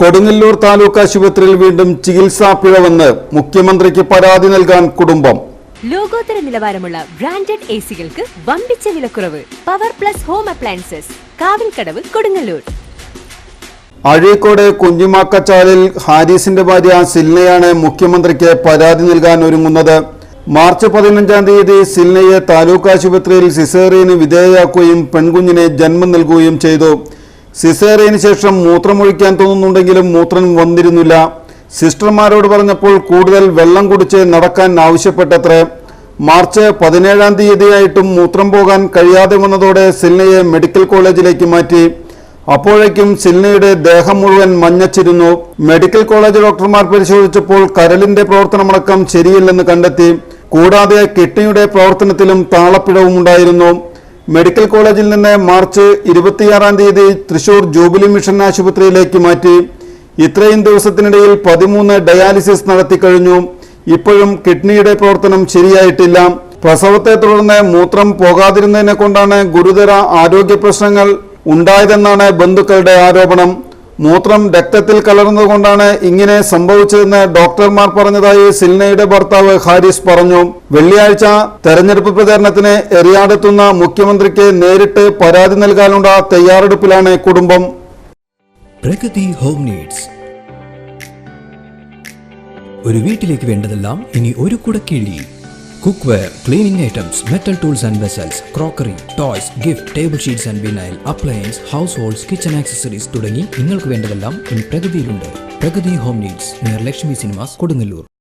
കൊടുങ്ങല്ലൂർ താലൂക്ക് ആശുപത്രിയിൽ വീണ്ടും ചികിത്സാ പിഴവെന്ന് മുഖ്യമന്ത്രിക്ക് പരാതി നൽകാൻ കുടുംബം. ലോകോത്തര നിലവാരമുള്ള ബ്രാൻഡഡ് എ സികൾക്ക് വമ്പിച്ച വിലക്കുറവ്. Power plus home appliances Kavilkadavu Kodungallur. Azhikode കുഞ്ഞിമാക്കച്ചാലിൽ ഹാരിസിന്റെ ഭാര്യ സിൽനയാണ് മുഖ്യമന്ത്രിക്ക് പരാതി നൽകാൻ ഒരുങ്ങുന്നത്. മാർച്ച് പതിനഞ്ചാം തീയതി സിൽനയെ താലൂക്ക് ആശുപത്രിയിൽ സിസേറിയന് വിധേയയാക്കുകയും പെൺകുഞ്ഞിനെ ജന്മം നൽകുകയും ചെയ്തു. സിസേറിയന് ശേഷം മൂത്രമൊഴിക്കാൻ തോന്നുന്നുണ്ടെങ്കിലും മൂത്രം വന്നിരുന്നില്ല. സിസ്റ്റർമാരോട് പറഞ്ഞപ്പോൾ കൂടുതൽ വെള്ളം കുടിച്ച് നടക്കാൻ ആവശ്യപ്പെട്ടത്രേ. മാർച്ച് പതിനേഴാം തീയതിയായിട്ടും മൂത്രം പോകാൻ കഴിയാതെ വന്നതോടെ സിൽനയെ മെഡിക്കൽ കോളേജിലേക്ക് മാറ്റി. അപ്പോഴേക്കും സിൽനയുടെ ദേഹം മുഴുവൻ മഞ്ഞച്ചിരുന്നു. മെഡിക്കൽ കോളേജ് ഡോക്ടർമാർ പരിശോധിച്ചപ്പോൾ കരലിന്റെ പ്രവർത്തനമടക്കം ശരിയില്ലെന്ന് കണ്ടെത്തി. കൂടാതെ കിഡ്നിയുടെ പ്രവർത്തനത്തിലും താളപ്പിഴവും ഉണ്ടായിരുന്നു മെഡിക്കൽ കോളേജിൽ നിന്ന് മാർച്ച് ഇരുപത്തിയാറാം തീയതി തൃശൂർ ജൂബിലി മിഷൻ ആശുപത്രിയിലേക്ക് മാറ്റി. ഇത്രയും ദിവസത്തിനിടയിൽ പതിമൂന്ന് ഡയാലിസിസ് നടത്തിക്കഴിഞ്ഞു ഇപ്പോഴും കിഡ്നിയുടെ പ്രവർത്തനം ശരിയായിട്ടില്ല. പ്രസവത്തെ തുടർന്ന് മൂത്രം പോകാതിരുന്നതിനെ കൊണ്ടാണ് ഗുരുതര ആരോഗ്യ പ്രശ്നങ്ങൾ ഉണ്ടായതെന്നാണ് ബന്ധുക്കളുടെ ആരോപണം. മൂത്രം രക്തത്തിൽ കലർന്നതുകൊണ്ടാണ് ഇങ്ങനെ സംഭവിച്ചതെന്ന് ഡോക്ടർമാർ പറഞ്ഞതായി സിൽനയുടെ ഭർത്താവ് ഹാരിസ് പറഞ്ഞു. വെള്ളിയാഴ്ച തെരഞ്ഞെടുപ്പ് പ്രചാരണത്തിന് എറിയാടെത്തുന്ന മുഖ്യമന്ത്രിക്ക് നേരിട്ട് പരാതി നൽകാനുള്ള തയ്യാറെടുപ്പിലാണ് കുടുംബം. പ്രകൃതി ഹോം നീഡ്സ്. ഒരു വീട്ടിലേക്ക് വേണ്ടതെല്ലാം ഇനി ഒരു കുടക്കീഴിൽ. Cook cleaning metal tools and vessels crockery toys gift table sheets and vinyl appliance households kitchen accessories തുടങ്ങി നിങ്ങൾക്ക് വേണ്ടതെല്ലാം ഇനി പ്രഗതിയിലുണ്ട്. Pragathi home needs near Lakshmi cinemas Kodungallur.